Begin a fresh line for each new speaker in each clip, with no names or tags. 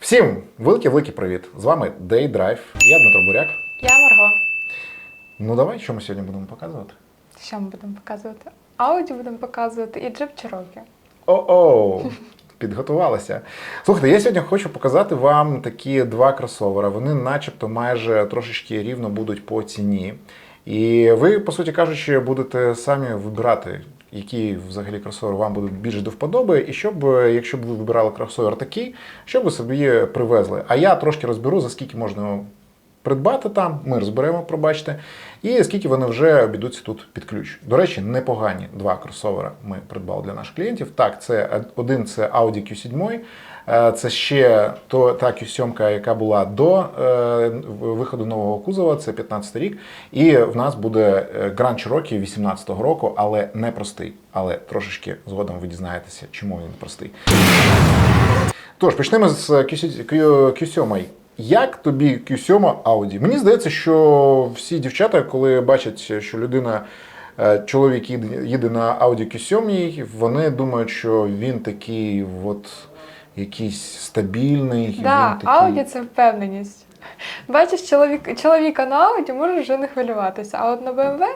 Всім великий-великий привіт! З вами Day Drive. Я Дмитро Буряк.
Я Марго.
Ну давай, що ми сьогодні будемо показувати?
Що ми будемо показувати? Ауді будемо показувати і джип Cherokee.
О-о! Підготувалася. Слухайте, я сьогодні хочу показати вам такі два кросовери. Вони, начебто, майже трошечки рівно будуть по ціні. І ви, по суті кажучи, будете самі вибирати, які взагалі кросовери вам будуть більше до вподоби, і щоб, е, якщо б ви вибирали кросовер такий, щоб ви собі привезли. А я трошки розберу, за скільки можна придбати там, ми розберемо, пробачте, і скільки вони вже обійдуться тут під ключ. До речі, непогані два кросовера ми придбали для наших клієнтів. Так, це один це Audi Q7, е, це ще то, та Q7, яка була до е, виходу нового кузова, це 15 рік. І в нас буде е, Grand Cherokee 18 року, але не простий. Але трошечки згодом ви дізнаєтеся, чому він простий. Тож, почнемо з Q7. Q7. Як тобі Q7 Audi? Мені здається, що всі дівчата, коли бачать, що людина, е, чоловік їде на Audi Q7, вони думають, що він такий от якийсь стабільний.
Да,
такий...
Ауді це впевненість. Бачиш, чоловік, чоловіка на Ауді може вже не хвилюватися, а от на BMW,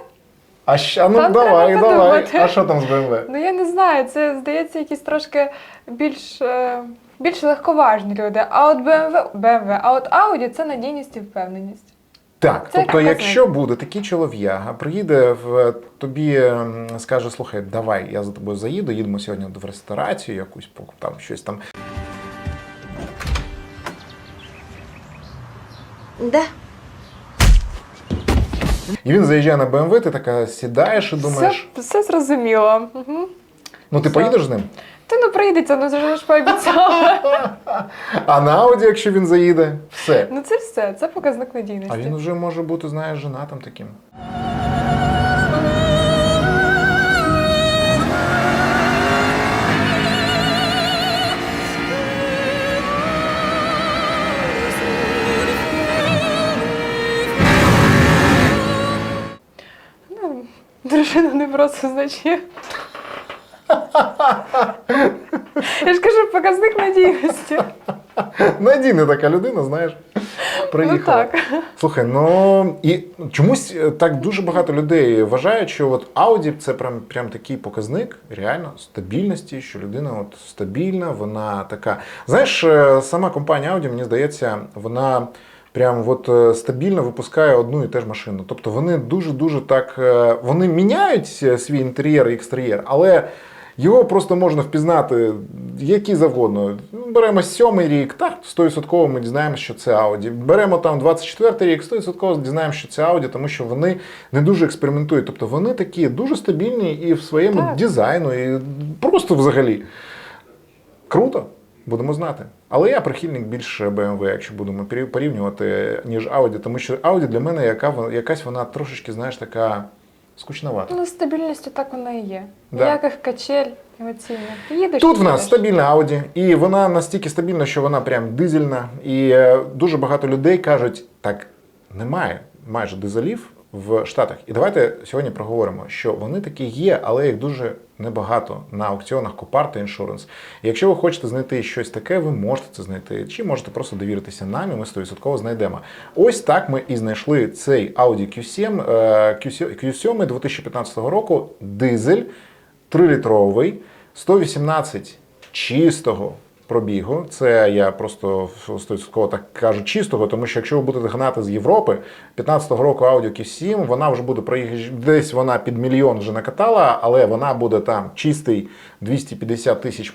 А ще, ну
Там
давай, давай. А що там з BMW?
ну я не знаю, це здається якісь трошки більш, е, більш легковажні люди. А от BMW, BMW, а от Ауді це надійність і впевненість.
Так,
Це
тобто, якщо буде такий чолов'яга, приїде в тобі, скаже, слухай, давай, я за тобою заїду, їдемо сьогодні в ресторацію якусь, там щось там.
Да.
І він заїжджає на BMW, ти така сідаєш і думаєш,
Все, все зрозуміло. Угу.
ну ти
все.
поїдеш з ним?
Та ну прийдеться, ну це ж пообіцяла.
А на Ауді, якщо він заїде, все.
ну це все, це показник надійності.
А він вже може бути, знаєш, женатим таким.
Ну, дружина не просто значить. Я ж кажу, показник надійності.
Надійна така людина, знаєш, приїхала.
Ну так.
Слухай, ну і чомусь е, так дуже багато людей вважають, що от Audi це прям, прям такий показник реально стабільності, що людина от стабільна, вона така. Знаєш, е, сама компанія Audi, мені здається, вона. Прям от е, стабільно випускає одну і те ж машину. Тобто вони дуже-дуже так. Вони міняють свій інтер'єр і екстер'єр, але його просто можна впізнати який завгодно. Беремо сьомий рік, так, 100% ми дізнаємося, що це Audi. Беремо там 24 рік, 100% дізнаємося, що це Audi, тому що вони не дуже експериментують. Тобто вони такі дуже стабільні і в своєму
Так.
дизайну, і просто взагалі. Круто, будемо знати. Але я прихильник більше BMW, якщо будемо порівнювати, ніж Audi, тому що Audi для мене яка, якась вона трошечки, знаєш, така скучновата.
Ну, стабільністю так вона і є.
Да.
Ніяких качель. Їдеш.
Тут в нас
їдеш.
стабільна Audi, і вона настільки стабільна, що вона прям дизельна. І е, дуже багато людей кажуть, так немає майже дизелів в Штатах. І давайте сьогодні проговоримо, що вони такі є, але їх дуже небагато на аукціонах Copart та Insurance. Якщо ви хочете знайти щось таке, ви можете це знайти, чи можете просто довіритися нам, і ми 100% знайдемо. Ось так ми і знайшли цей Audi Q7, е, Q7 Q7 2015 року, дизель. 3-літровий, 118 чистого пробігу. Це я просто 100% так кажу чистого, тому що якщо ви будете гнати з Європи, 15-го року Audi Q7, вона вже буде проїжджати, десь вона під мільйон вже накатала, але вона буде там чистий 250 тисяч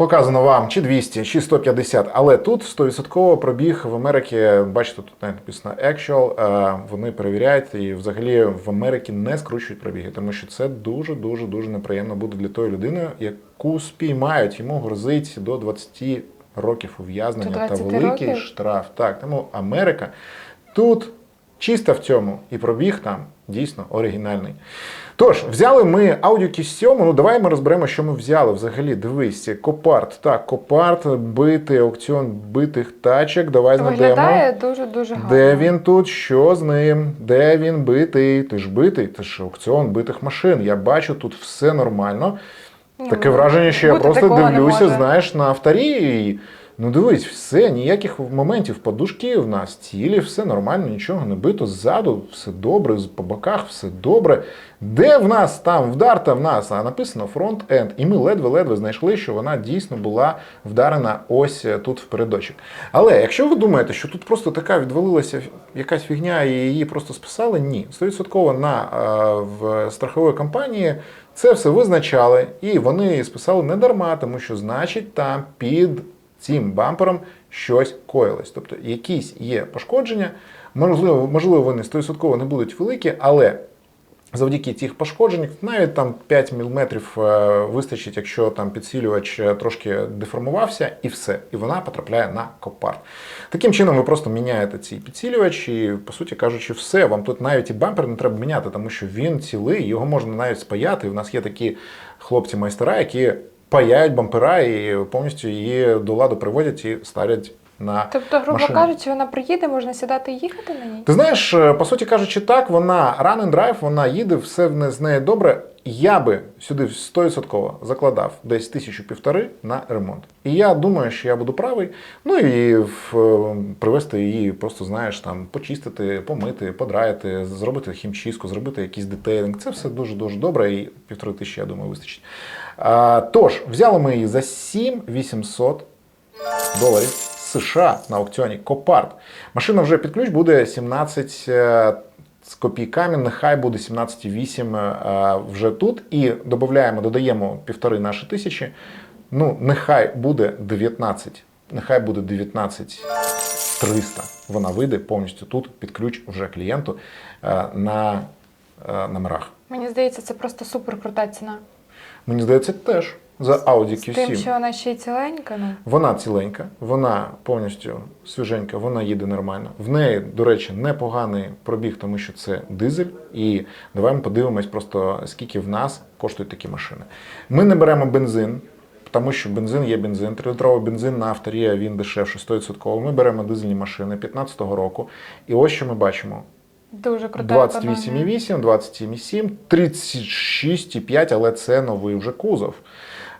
Показано вам чи 200, чи 150, але тут 100% пробіг в Америці. Бачите, тут навіть написано actual. е, Вони перевіряють і взагалі в Америці не скручують пробіги, тому що це дуже дуже дуже неприємно буде для тої людини, яку спіймають. Йому грозить до 20 років ув'язнення та великий
років?
штраф. Так, тому Америка тут чиста в цьому, і пробіг там дійсно оригінальний. Тож, взяли ми Audi Q7, ну давай ми розберемо, що ми взяли взагалі. Дивись, Копарт. Так, Копарт, битий аукціон битих тачок. Давай знайдемо.
Виглядає дуже-дуже гарно.
Де він тут? Що з ним? Де він битий? Ти ж битий, це ж аукціон битих машин. Я бачу, тут все нормально. Таке
ну,
враження, що я просто дивлюся, знаєш, на авторі. Ну дивись, все, ніяких моментів. Подушки в нас цілі, все нормально, нічого не бито. Ззаду все добре, по боках все добре. Де в нас там вдарта в нас? А написано фронт-енд. І ми ледве-ледве знайшли, що вона дійсно була вдарена ось е, тут в передочок. Але якщо ви думаєте, що тут просто така відвалилася якась фігня і її просто списали, ні. 100% на е, в страхової компанії це все визначали, і вони списали не дарма, тому що значить там під цим бампером щось коїлось. Тобто якісь є пошкодження, можливо, можливо, вони 100% не будуть великі, але завдяки тих пошкоджень навіть там 5 мм вистачить, якщо там підсилювач е, трошки деформувався, і все. І вона потрапляє на копарт. Таким чином, ви просто міняєте цей підсилювач, і, по суті кажучи, все. Вам тут навіть і бампер не треба міняти, тому що він цілий, його можна навіть спаяти. У нас є такі хлопці-майстера, які паяють бампера і повністю її до ладу приводять і ставлять на
Тобто, грубо
машину.
кажучи, вона приїде, можна сідати і їхати на ній?
Ти знаєш, е, по суті кажучи, так, вона run and drive, вона їде, все в не- з нею добре. Я би сюди 100% закладав десь тисячу півтори на ремонт. І я думаю, що я буду правий. Ну і в, е, привезти її, просто знаєш, там почистити, помити, подраїти, зробити хімчистку, зробити якийсь детейлінг. Це все дуже дуже добре, і півтори тисячі, я думаю, вистачить. А, тож, взяли ми її за 7800 доларів США на аукціоні Копарт. Машина вже під ключ буде 17 е, з копійками, нехай буде 17,8 е, вже тут. І додаємо, додаємо півтори наші тисячі. Ну, нехай буде 19. Нехай буде 19 300. Вона вийде повністю тут під ключ вже клієнту е, на номерах.
Мені здається, це просто супер крута ціна.
Мені здається, теж за Audi
З
Q7.
тим, що вона ще й ціленька, ну.
Вона ціленька, вона повністю свіженька, вона їде нормально. В неї, до речі, непоганий пробіг, тому що це дизель. І давай ми подивимось просто, скільки в нас коштують такі машини. Ми не беремо бензин, тому що бензин є бензин. 3-літровий бензин на авторія він дешевше 100%. Ми беремо дизельні машини 15-го року. І ось що ми бачимо:
Дуже крута економія.
28,8, 27,7, 36,5, але це новий вже кузов.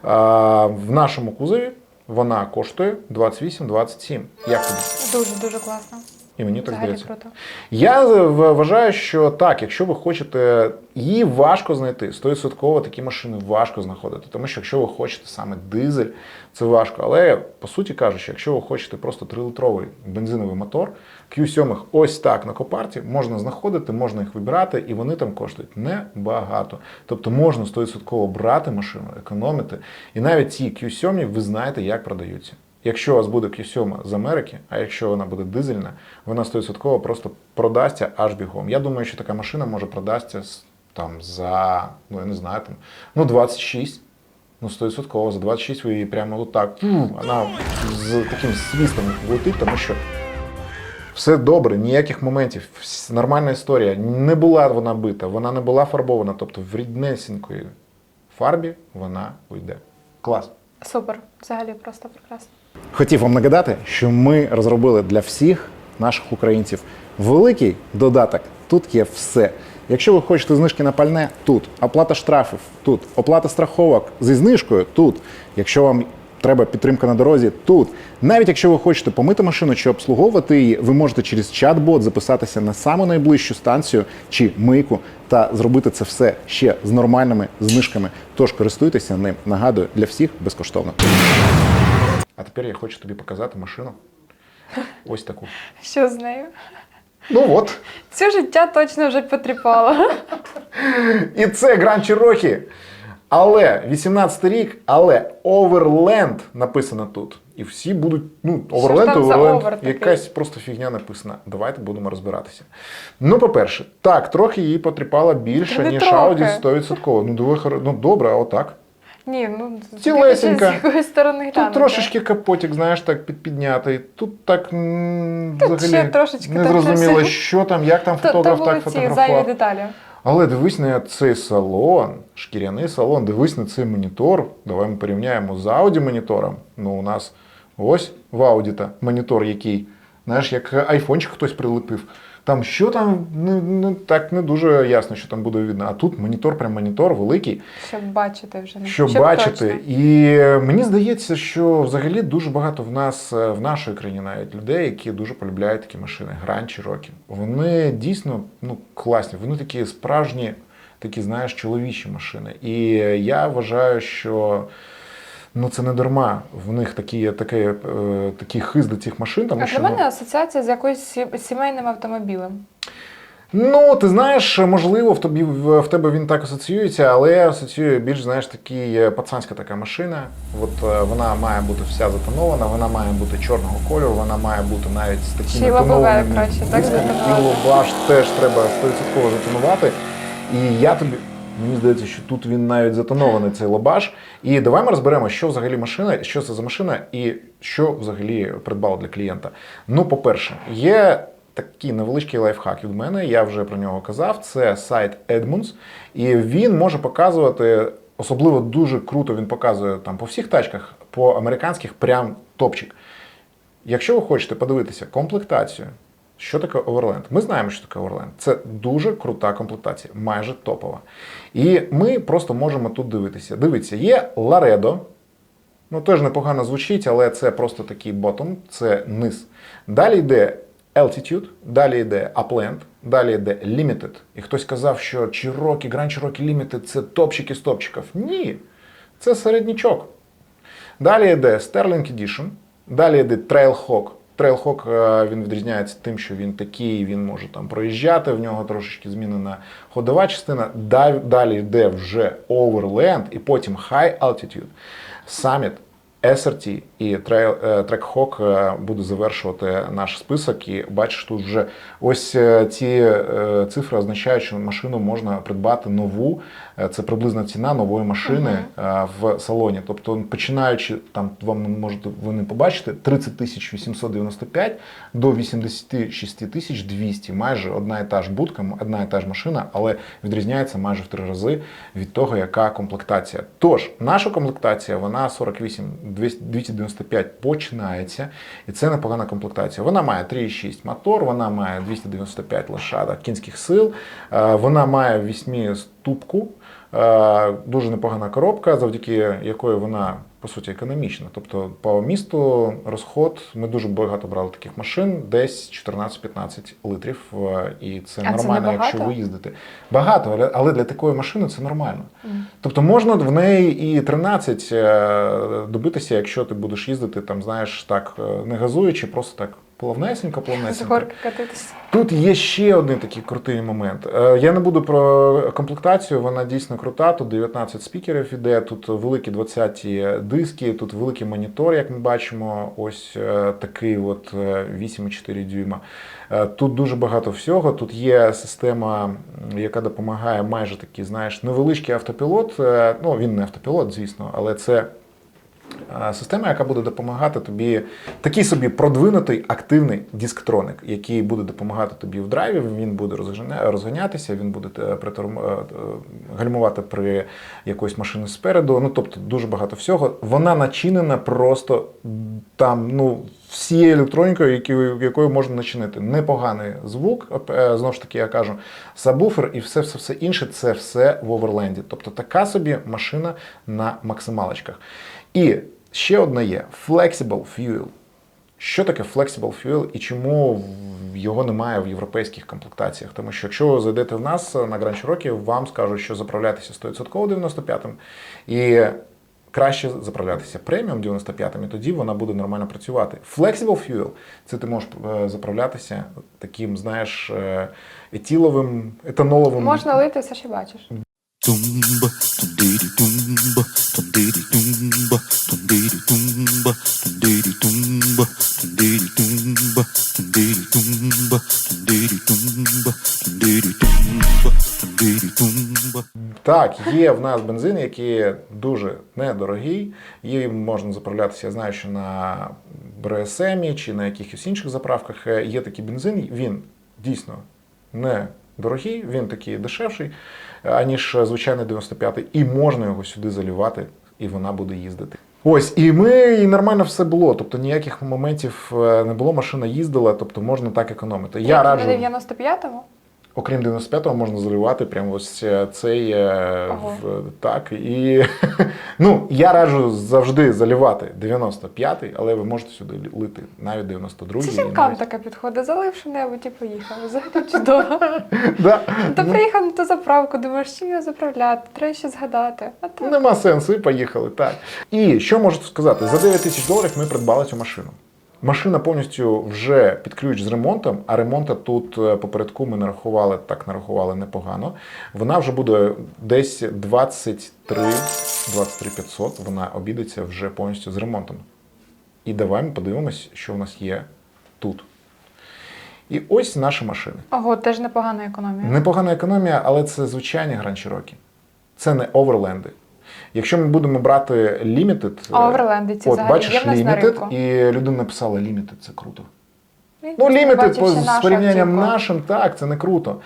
В нашому кузові вона коштує 28-27. Як тобі?
Дуже-дуже класно.
І мені так здається.
круто.
Я вважаю, що так, якщо ви хочете, її важко знайти. 100% такі машини важко знаходити. Тому що якщо ви хочете саме дизель, це важко. Але по суті кажучи, якщо ви хочете просто 3-літровий бензиновий мотор, Q7 ось так на копарті можна знаходити, можна їх вибирати, і вони там коштують небагато. Тобто можна 100% брати машину, економити. І навіть ці Q7 ви знаєте, як продаються. Якщо у вас буде Q7 з Америки, а якщо вона буде дизельна, вона 100% просто продасться аж бігом. Я думаю, що така машина може продасться там за, ну я не знаю, там, ну 26. Ну, 100% за 26 ви її прямо отак. Вона з таким свістом летить, тому що все добре, ніяких моментів, нормальна історія. Не була вона бита, вона не була фарбована, тобто в ріднесенької фарбі вона уйде. Клас.
Супер. Взагалі просто прекрасно.
Хотів вам нагадати, що ми розробили для всіх наших українців великий додаток. Тут є все. Якщо ви хочете знижки на пальне, тут оплата штрафів, тут оплата страховок зі знижкою, тут. Якщо вам треба підтримка на дорозі, тут. Навіть якщо ви хочете помити машину чи обслуговувати її, ви можете через чат-бот записатися на саму найближчу станцію чи мийку та зробити це все ще з нормальними знижками. Тож користуйтеся ним. Нагадую, для всіх безкоштовно. А тепер я хочу тобі показати машину. Ось таку.
Що з нею?
Ну от.
Цю життя точно вже потріпало.
І це Grand Cherokee. Але 18 рік, але Overland написано тут. І всі будуть, ну, Overland,
over такий?
якась просто фігня написана. Давайте будемо розбиратися. Ну, по-перше, так, трохи її потріпала більше,
Та не
ніж. Audi 100%. Ну, диви, ну добре, а отак.
Ні, ну
Цілесенька.
з якої сторони
Тут
глянути.
трошечки капотик, знаєш, так підпіднятий. Тут так
Тут
взагалі
ще трошечки
не зрозуміло, що там, як там
То, то
фотограф так
ці зайві деталі.
Але дивись на цей салон, шкіряний салон, дивись на цей монітор. Давай ми порівняємо з Audi монітором. Ну, у нас ось в Audi та монітор, який, знаєш, як айфончик хтось прилепив. Там що там не, не так не дуже ясно, що там буде видно. А тут монітор, прям монітор великий,
Щоб бачити вже.
щоб,
Щоб
бачити.
точно.
І мені здається, що взагалі дуже багато в нас е, в нашій країні навіть людей, які дуже полюбляють такі машини, Grand Cherokee. Вони дійсно ну класні. Вони такі справжні, такі, знаєш, чоловічі машини. І я вважаю, що. Ну, це не дарма. В них такі, таке, е, такий хист до цих машин, тому
А
що
для
ну,
мене асоціація з якоюсь сімейним автомобілем.
Ну, ти знаєш, можливо, в тобі в, в тебе він так асоціюється, але я асоціюю більш, знаєш, такий е, пацанська така машина. От е, вона має бути вся затонована, вона має бути чорного кольору, вона має бути навіть з такими
лобове
тонованими
краще, так.
І лобаш теж треба 100% затонувати. І я тобі. Мені здається, що тут він навіть затонований цей лобаш. І давай ми розберемо, що взагалі машина, що це за машина і що взагалі придбало для клієнта. Ну, по-перше, є такий невеличкий лайфхак від мене. Я вже про нього казав. Це сайт Edmunds, і він може показувати. Особливо дуже круто він показує там по всіх тачках, по американських прям топчик. Якщо ви хочете подивитися комплектацію, що таке Overland? Ми знаємо, що таке Overland. Це дуже крута комплектація, майже топова. І ми просто можемо тут дивитися. Дивіться, є Laredo, ну теж непогано звучить, але це просто такий bottom, це низ. Далі йде Altitude, далі йде Upland, далі йде Limited. І хтось казав, що Cherokee, Grand Cherokee Limited це топчики з топчиків. Ні, це середнячок. Далі йде Sterling Edition, далі йде Trailhawk. Е, він відрізняється тим, що він такий, він може там проїжджати, в нього трошечки змінена ходова частина. Далі йде вже Overland і потім High Altitude, Summit, SRT і е, Trackhawk е, буде завершувати наш список. І бачиш, тут вже ось е, ці цифри означають, що машину можна придбати нову. Це приблизна ціна нової машини е, в салоні. Тобто, починаючи там, вам можете ви не побачити 30 тисяч 895 до 86 тисяч 200. Майже одна і та ж будка, одна і та ж машина, але відрізняється майже в три рази від того, яка комплектація. Тож, наша комплектація, вона 48 200 295 починається, і це непогана комплектація. Вона має 3,6 мотор, вона має 295 лошадок кінських сил, е, вона має 8 ступку. Е, Дуже непогана коробка, завдяки якої вона по суті економічна. Тобто по місту розход ми дуже багато брали таких машин, десь 14-15 литрів, е, і це
А
нормально,
це
якщо ви їздите. Багато, але- для такої машини це нормально. Тобто можна в неї і 13 е, добитися, якщо ти будеш їздити, там знаєш, так е, не газуючи, просто так плавнесенько, плавнесенько. Тут є ще один такий крутий момент. Е, Я не буду про комплектацію, вона дійсно крута. Тут 19 спікерів іде, тут великі 20 диски, тут великий монітор, як ми бачимо, ось е, такий от е, 8,4 дюйма. Е, Тут дуже багато всього. Тут є система, яка допомагає майже такий, знаєш, невеличкий автопілот. Ну, він не автопілот, звісно, але це Система, яка буде допомагати тобі, такий собі продвинутий активний дисктроник, який буде допомагати тобі в драйві, він буде розганятися, він буде е, е, е, гальмувати при якоїсь машині спереду. Ну тобто дуже багато всього. Вона начинена просто там, ну. Всією електронікою, якою, можна начинити. Непоганий звук, е, знову ж таки, я кажу, сабвуфер і все, все, все інше це все в оверленді. Тобто така собі машина на максималочках. І ще одна є Flexible Fuel. Що таке Flexible Fuel і чому його немає в європейських комплектаціях? Тому що якщо ви зайдете в нас на Grand Cherokee, вам скажуть, що заправлятися 100% 95-м. І краще заправлятися преміум 95-м, і тоді вона буде нормально працювати. Flexible Fuel – це ти можеш е, заправлятися таким, знаєш, е, етіловим, етаноловим.
Можна лити все, що бачиш
tumba, tundiri tumba, tundiri tumba, tundiri tumba, tundiri tumba, tundiri tumba, tundiri tumба, тundiri tumba, tundiri tumba.
Так, є в нас бензин, який дуже недорогий. Їм можна заправлятися. Я знаю, що на БРСМі чи на якихось інших заправках е, є такий бензин. Він дійсно недорогий, він такий дешевший аніж звичайний 95-й, і можна його сюди залівати, і вона буде їздити. Ось, і ми і нормально все було. Тобто ніяких моментів е, не було. Машина їздила, тобто можна так економити. Я раджу,
на 95-му?
Окрім 95-го, можна заливати прямо ось е, цей е,
Ого.
в, так. І ну я раджу завжди заливати 95-й, але ви можете сюди лити навіть 92-й.
Це жінкам
навіть-
таке підходить. Залив що-небудь і поїхав. Взагалі чудово.
Да.
То приїхав на ту заправку, думаєш, чим його заправляти, треба ще згадати. А так.
Нема сенсу, і поїхали. Так. І що можу сказати? За 9 тисяч доларів ми придбали цю машину. Машина повністю вже під ключ з ремонтом, а ремонта тут е, попередку ми нарахували, так нарахували непогано. Вона вже буде десь 23 23 500, вона обійдеться вже повністю з ремонтом. І давай ми подивимось, що в нас є тут. І ось наші машини.
Ого, теж непогана економія.
Непогана економія, але це звичайні Grand Cherokee. Це не оверленди. Якщо ми будемо брати Limited,
А
от
взагалі
бачиш
є в нас на ринку?
і людина написала Limited, це круто. Ну, Limited
бачив,
по, з порівнянням нашим, так, це не круто.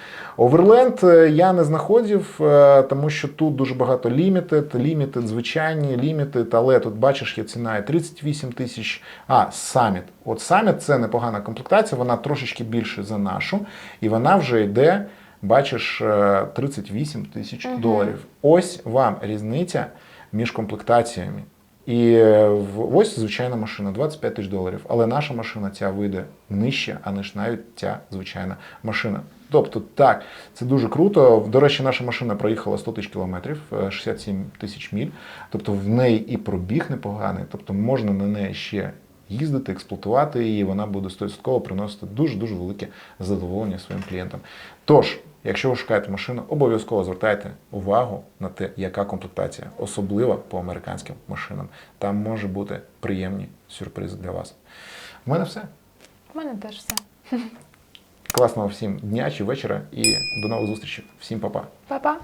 Е, я не знаходив, е, тому що тут дуже багато Limited, Limited, звичайні, Limited, але тут бачиш, є ціна і 38 тисяч. А, Summit. От Summit це непогана комплектація, вона трошечки більше за нашу, і вона вже йде, бачиш, е, 38 тисяч
Мгм.
доларів. Ось вам різниця між комплектаціями. І е, ось звичайна машина 25 тисяч доларів. Але наша машина ця вийде нижче, аніж навіть ця звичайна машина. Тобто, так, це дуже круто. До речі, наша машина проїхала 100 тисяч кілометрів, е, 67 тисяч міль. Тобто в неї і пробіг непоганий, тобто можна на неї ще їздити, експлуатувати її, вона буде 100% приносити дуже-дуже велике задоволення своїм клієнтам. Тож, якщо ви шукаєте машину, обов'язково звертайте увагу на те, яка комплектація, особливо по американським машинам. Там може бути приємні сюрпризи для вас. У мене все.
У мене теж все.
Класного всім дня чи вечора і до нових зустрічей. Всім па-па.
Па-па.